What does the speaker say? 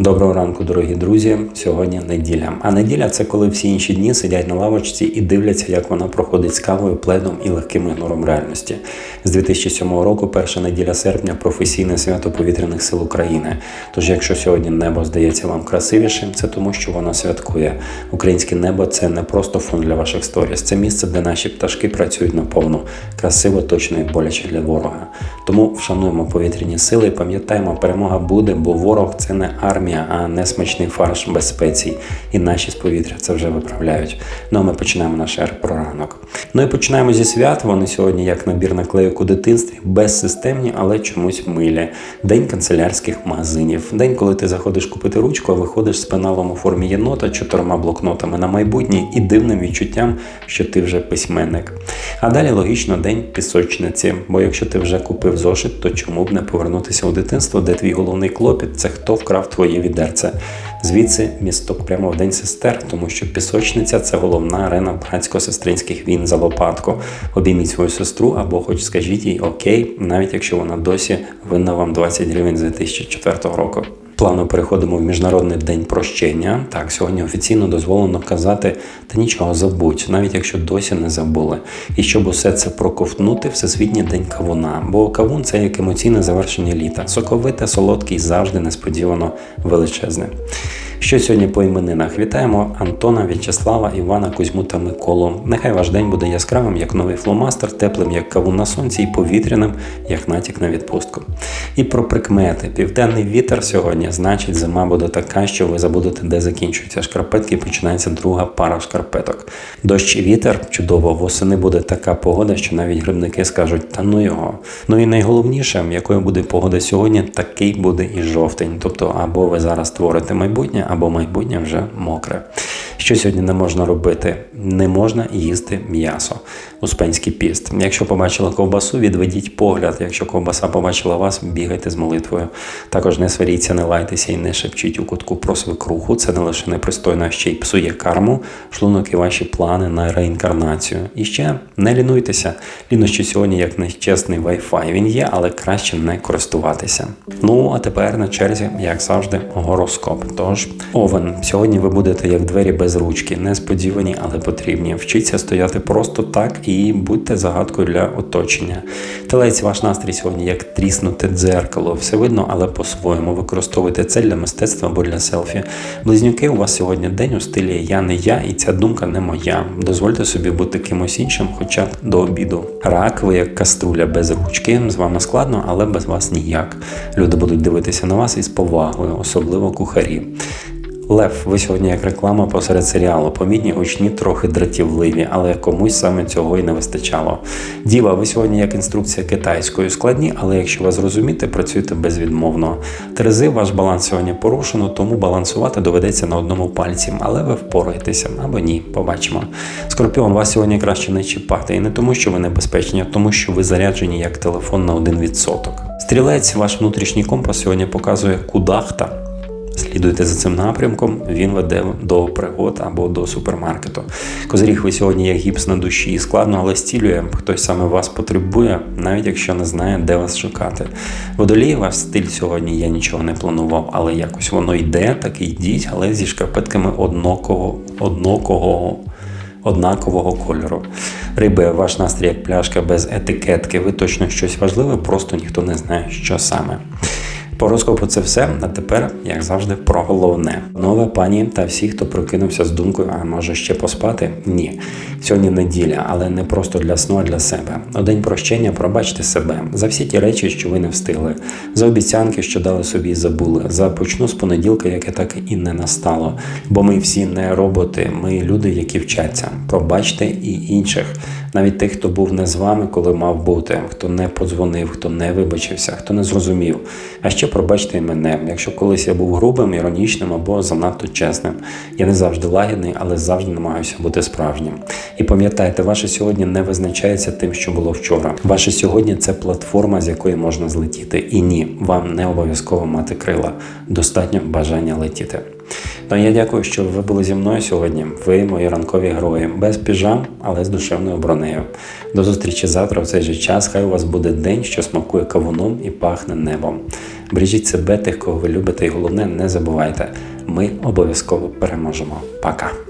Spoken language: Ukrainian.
Доброго ранку, дорогі друзі. Сьогодні неділя. А неділя це коли всі інші дні сидять на лавочці і дивляться, як вона проходить з кавою, пледом і легким ігнором реальності. З 2007 року, перша неділя серпня, професійне свято повітряних сил України. Тож, якщо сьогодні небо здається вам красивішим, це тому, що воно святкує. Українське небо це не просто фон для ваших сторіс, це місце, де наші пташки працюють наповну, красиво, точно і боляче для ворога. Тому вшануємо повітряні сили і пам'ятаємо, перемога буде, бо ворог це не армія, а не смачний фарш без спецій. І наші з повітря це вже виправляють. Ну а ми починаємо наш ер про ранок. Ну і починаємо зі свят. Вони сьогодні як набір наклейок у дитинстві, безсистемні, але чомусь милі. День канцелярських магазинів. День, коли ти заходиш купити ручку, а виходиш з пеналом у формі єнота, чотирма блокнотами на майбутнє і дивним відчуттям, що ти вже письменник. А далі логічно день пісочниці. Бо якщо ти вже купив зошит, то чому б не повернутися у дитинство, де твій головний клопіт це хто вкрав твоє відерце. Звідси місток прямо в день сестер, тому що пісочниця це головна арена братсько-сестринських війн за лопатку. Обійміть свою сестру або хоч скажіть їй окей, навіть якщо вона досі винна вам 20 гривень з 2004 року. Плавно переходимо в міжнародний день прощення. Так, сьогодні офіційно дозволено казати та нічого забудь, навіть якщо досі не забули. І щоб усе це проковтнути, всесвітній день кавуна. Бо кавун це як емоційне завершення літа. Соковите, солодкий, завжди несподівано величезне. Що сьогодні по іменинах? Вітаємо Антона, В'ячеслава, Івана, Кузьму та Миколу. Нехай ваш день буде яскравим, як новий фломастер, теплим, як кавун на сонці, і повітряним, як натяк на відпустку. І про прикмети. Південний вітер сьогодні значить, зима буде така, що ви забудете, де закінчуються шкарпетки, і починається друга пара шкарпеток. Дощ і вітер чудово, восени буде така погода, що навіть грибники скажуть, та ну його. Ну і найголовніше, якою буде погода сьогодні, такий буде і жовтень. Тобто, або ви зараз творите майбутнє, або майбутнє вже мокре. Що сьогодні не можна робити? Не можна їсти м'ясо. Успенський піст. Якщо побачили ковбасу, відведіть погляд. Якщо ковбаса побачила вас, бігайте з молитвою. Також не сваріться, не лайтеся і не шепчіть у кутку про свекруху. Це не лише непристойно, а ще й псує карму, шлунок і ваші плани на реінкарнацію. І ще не лінуйтеся. Лінощі сьогодні як нечесний Wi-Fi. Він є, але краще не користуватися. Ну а тепер на черзі, як завжди, гороскоп. Тож, овен, сьогодні ви будете як двері без ручки, несподівані, але потрібні. Вчіться стояти просто так і будьте загадкою для оточення. Телець, ваш настрій сьогодні як тріснуте дзеркало. Все видно, але по-своєму. Використовуйте це для мистецтва або для селфі. Близнюки, у вас сьогодні день у стилі Я не я, і ця думка не моя. Дозвольте собі бути кимось іншим, хоча б до обіду. Рак, ви як каструля без ручки. З вами складно, але без вас ніяк. Люди будуть дивитися на вас із повагою, особливо кухарі. Лев, ви сьогодні як реклама посеред серіалу. Помітні, гучні, трохи дратівливі, але комусь саме цього і не вистачало. Діва, ви сьогодні як інструкція китайською складні, але якщо вас зрозуміти, працюйте безвідмовно. Терези, ваш баланс сьогодні порушено, тому балансувати доведеться на одному пальці, але ви впораєтеся або ні. Побачимо. Скорпіон, вас сьогодні краще не чіпати. І не тому, що ви небезпечні, а тому, що ви заряджені як телефон на 1%. Стрілець, ваш внутрішній компас сьогодні показує кудахта. Слідуйте за цим напрямком, він веде до пригод або до супермаркету. Козиріг, ви сьогодні як гіпс на душі. і Складно, але стілює. Хтось саме вас потребує, навіть якщо не знає, де вас шукати. Водолій, ваш стиль сьогодні я нічого не планував, але якось воно йде, так і йдіть, але зі шкарпетками однокого, однокого. Однакового кольору. Риби, ваш настрій як пляшка без етикетки. Ви точно щось важливе, просто ніхто не знає, що саме. По гороскопу це все. А тепер, як завжди, про головне. Нове пані та всі, хто прокинувся з думкою, а може ще поспати? Ні. Сьогодні неділя, але не просто для сну, а для себе. У день прощення пробачте себе за всі ті речі, що ви не встигли, за обіцянки, що дали собі і забули. За почну з понеділка, яке так і не настало. Бо ми всі не роботи, ми люди, які вчаться. Пробачте і інших. Навіть тих, хто був не з вами, коли мав бути, хто не подзвонив, хто не вибачився, хто не зрозумів. А ще пробачте і мене, якщо колись я був грубим, іронічним або занадто чесним. Я не завжди лагідний, але завжди намагаюся бути справжнім. І пам'ятайте, ваше сьогодні не визначається тим, що було вчора. Ваше сьогодні це платформа, з якої можна злетіти. І ні, вам не обов'язково мати крила. Достатньо бажання летіти. Ну а я дякую, що ви були зі мною сьогодні. Ви мої ранкові герої, без піжам, але з душевною бронею. До зустрічі завтра в цей же час. Хай у вас буде день, що смакує кавуном і пахне небом. Бережіть себе, тих, кого ви любите, і головне, не забувайте. Ми обов'язково переможемо. Пока.